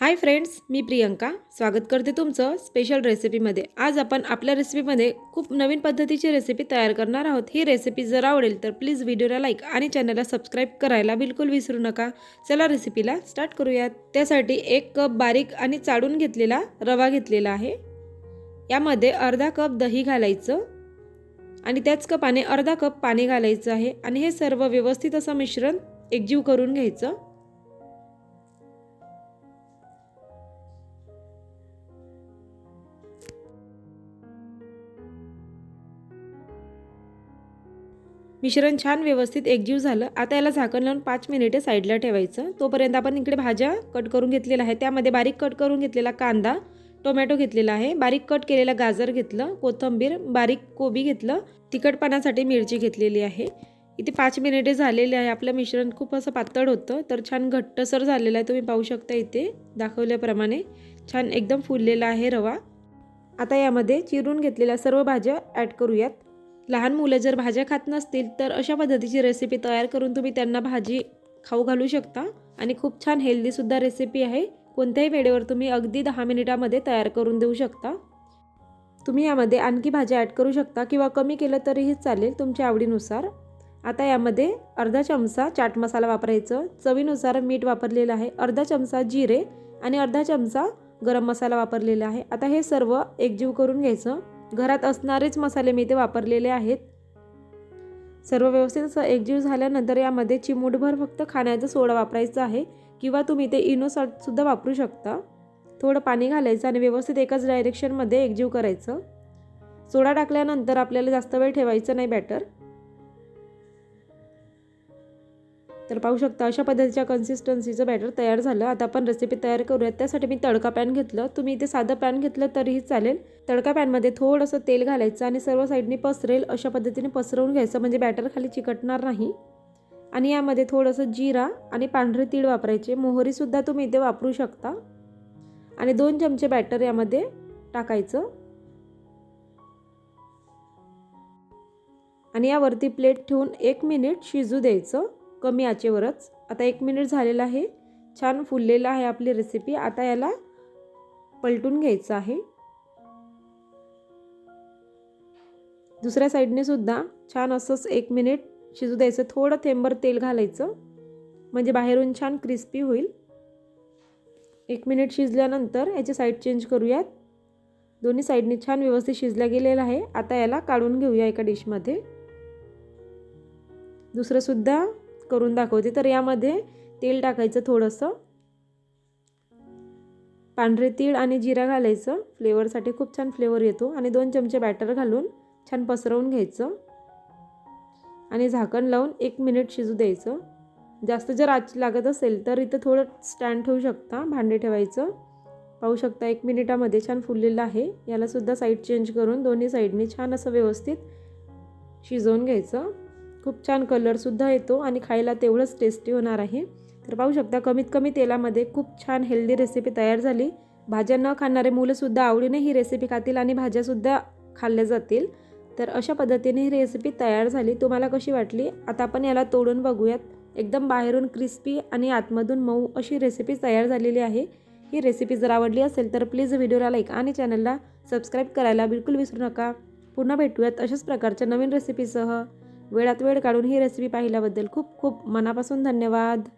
Hi friends मी प्रियंका. स्वागत करते तुमचं स्पेशल रेसिपीमध्ये आज आपण आपल्या रेसिपीमध्ये खूप नवीन पद्धतीची रेसिपी तयार करणार आहोत. ही रेसिपी जर आवडेल तर प्लीज व्हिडिओला लाईक आणि चॅनलला सबस्क्राईब करायला बिलकुल विसरू नका. चला रेसिपीला स्टार्ट करूयात. त्यासाठी एक कप बारीक आणि चाळून घेतलेला रवा घेतलेला आहे. यामध्ये अर्धा कप दही घालायचं आणि त्याच कपाने अर्धा कप पाणी घालायचं आहे. आणि हे सर्व व्यवस्थित असं मिश्रण एकजीव करून घ्यायचं. मिश्रण छान व्यवस्थित एकजीव झालं. आता याला झाकण लावून पाच मिनिटे साईडला ठेवायचं. तोपर्यंत आपण इकडे भाज्या कट करून घेतलेल्या आहे त्यामध्ये बारीक कट करून घेतलेला कांदा टोमॅटो घेतलेला आहे. बारीक कट केलेला गाजर घेतलं कोथंबीर बारीक कोबी घेतलं तिखटपणासाठी मिरची घेतलेली आहे. इथे पाच मिनिटे झालेले आहे. आपलं मिश्रण खूप असं पातळ होतं तर छान घट्टसर झालेलं आहे. तुम्ही पाहू शकता इथे दाखवल्याप्रमाणे छान एकदम फुललेला आहे रवा. आता यामध्ये चिरून घेतलेल्या सर्व भाज्या ॲड करूयात. लहान मुलं जर भाज्या खात नसतील तर अशा पद्धतीची रेसिपी तयार करून तुम्ही त्यांना भाजी खाऊ घालू शकता. आणि खूप छान हेल्दीसुद्धा रेसिपी आहे. कोणत्याही वेळेवर तुम्ही अगदी दहा मिनिटामध्ये तयार करून देऊ शकता. तुम्ही यामध्ये आणखी भाज्या ॲड करू शकता किंवा कमी केलं तरीही चालेल तुमच्या आवडीनुसार. आता यामध्ये अर्धा चमचा चाट मसाला वापरायचं. चवीनुसार मीठ वापरलेलं आहे. अर्धा चमचा जिरे आणि अर्धा चमचा गरम मसाला वापरलेला आहे. आता हे सर्व एकजीव करून घ्यायचं. घरात असणारेच मसाले मी इथे वापरलेले आहेत. सर्व व्यवस्थित असं एकजीव झाल्यानंतर यामध्ये चिमूटभर फक्त खाण्याचा सोडा वापरायचा आहे किंवा तुम्ही ते इनो सॉल्टसुद्धा वापरू शकता. थोडं पाणी घालायचं आणि व्यवस्थित एकाच डायरेक्शनमध्ये एकजीव करायचं. सोडा टाकल्यानंतर आपल्याला जास्त वेळ ठेवायचं नाही बॅटर तर पाहू शकता अशा पद्धतीच्या कन्सिस्टन्सीचं बॅटर तयार झालं. आता आपण रेसिपी तयार करूयात. त्यासाठी मी तडका पॅन घेतलं. तुम्ही इथे साधं पॅन घेतलं तरीही चालेल. तडका पॅनमध्ये थोडंसं तेल घालायचं आणि सर्व साईडनी पसरेल अशा पद्धतीने पसरवून घ्यायचं. म्हणजे बॅटर खाली चिकटणार नाही. आणि यामध्ये थोडंसं जिरा आणि पांढरे तीळ वापरायचे. मोहरीसुद्धा तुम्ही इथे वापरू शकता. आणि दोन चमचे बॅटर यामध्ये टाकायचं. आणि यावरती प्लेट ठेवून एक मिनिट शिजू द्यायचं. कमी आचेवरच. आता एक मिनिट झालेला आहे. छान फुललेलं आहे आपली रेसिपी आता याला पलटून घ्यायचं आहे. दुसऱ्या साईडने सुद्धा छान असंच एक मिनिट शिजू द्यायचं. थोडं थेंबर तेल घालायचं. म्हणजे बाहेरून छान क्रिस्पी होईल. एक मिनिट शिजल्यानंतर याची साईड चेंज करूयात. दोन्ही साईडने छान व्यवस्थित शिजल्या गेलेलं आहे. आता याला काढून घेऊया एका डिशमध्ये दुसरंसुद्धा करून दाखवते. तर यामध्ये तेल टाकायचं थोडंसं. पांढरे तीळ आणि जिरा घालायचं. फ्लेवरसाठी खूप छान फ्लेवर येतो. आणि दोन चमचे बॅटर घालून छान पसरवून घ्यायचं. आणि झाकण लावून एक मिनिट शिजू द्यायचं. जास्त जर आच लागत असेल तर इथं थोडं स्टँड ठेवू शकता. भांडे ठेवायचं. पाहू शकता एक मिनिटामध्ये छान फुललेलं आहे. यालासुद्धा साईड चेंज करून दोन्ही साईडने छान असं व्यवस्थित शिजवून घ्यायचं. खूप छान कलरसुद्धा येतो आणि खायला तेवढंच टेस्टी होणार आहे. तर पाहू शकता कमीत कमी तेलामध्ये खूप छान हेल्दी रेसिपी तयार झाली. भाज्या न खाणारे मुलंसुद्धा आवडीने ही रेसिपी खातील आणि भाज्यासुद्धा खाल्ल्या जातील. तर अशा पद्धतीने ही रेसिपी तयार झाली. तुम्हाला कशी वाटली? आता आपण याला तोडून बघूयात. एकदम बाहेरून क्रिस्पी आणि आतमधून मऊ अशी रेसिपी तयार झालेली आहे. ही रेसिपी जर आवडली असेल तर प्लीज व्हिडिओला लाईक आणि चॅनलला सबस्क्राईब करायला बिलकुल विसरू नका. पुन्हा भेटूयात अशाच प्रकारच्या नवीन रेसिपीसह वेळात वेळ काढून ही रेसिपी पाहिल्याबद्दल खूप खूप मनापासून धन्यवाद.